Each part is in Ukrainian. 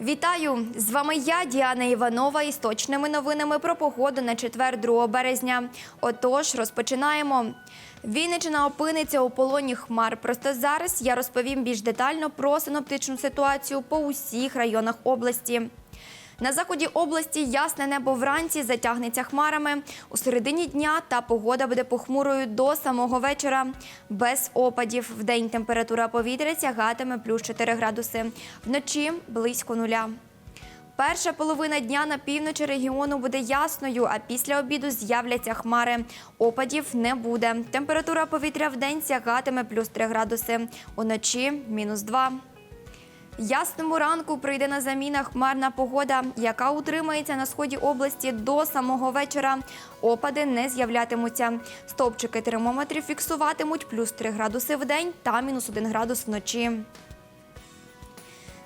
Вітаю! З вами я, Діана Іванова, із точними новинами про погоду на четвер 2 березня. Отож, розпочинаємо. Вінниччина опиниться у полоні хмар. Просто зараз я розповім більш детально про синоптичну ситуацію по усіх районах області. На заході області ясне небо вранці затягнеться хмарами. У середині дня та погода буде похмурою до самого вечора. Без опадів. Вдень температура повітря сягатиме плюс 4 градуси. Вночі близько нуля. Перша половина дня на півночі регіону буде ясною, а після обіду з'являться хмари. Опадів не буде. Температура повітря в день сягатиме плюс 3 градуси. Уночі мінус 2. Ясному ранку прийде на заміна хмарна погода, яка утримається на сході області до самого вечора. Опади не з'являтимуться. Стовпчики термометрів фіксуватимуть плюс 3 градуси в день та мінус 1 градус вночі.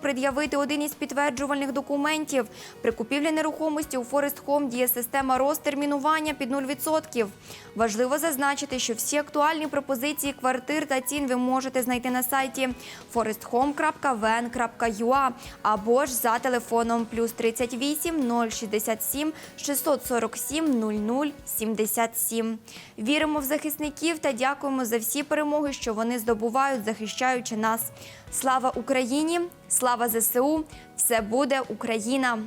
пред'явити один із підтверджувальних документів. При купівлі нерухомості у Форест Хом діє система розтермінування під 0%. Важливо зазначити, що всі актуальні пропозиції квартир та цін ви можете знайти на сайті foresthome.ven.ua або ж за телефоном плюс 38 067 647 00 77. Віримо в захисників та дякуємо за всі перемоги, що вони здобувають, захищаючи нас. Слава Україні! Слава ЗСУ! Все буде Україна!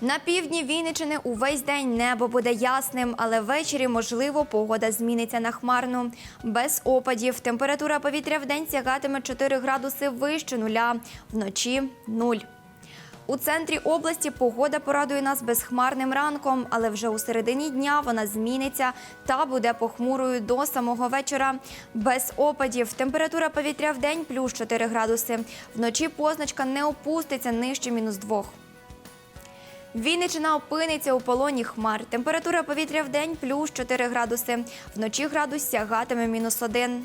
На півдні Вінничини увесь день небо буде ясним, але ввечері, можливо, погода зміниться на хмарну. Без опадів. Температура повітря в день сягатиме 4 градуси вище нуля, вночі – нуль. У центрі області погода порадує нас безхмарним ранком, але вже у середині дня вона зміниться та буде похмурою до самого вечора. Без опадів. Температура повітря в день плюс 4 градуси. Вночі позначка не опуститься нижче мінус 2. Вінничина опиниться у полоні хмар. Температура повітря в день плюс 4 градуси. Вночі градус сягатиме мінус 1.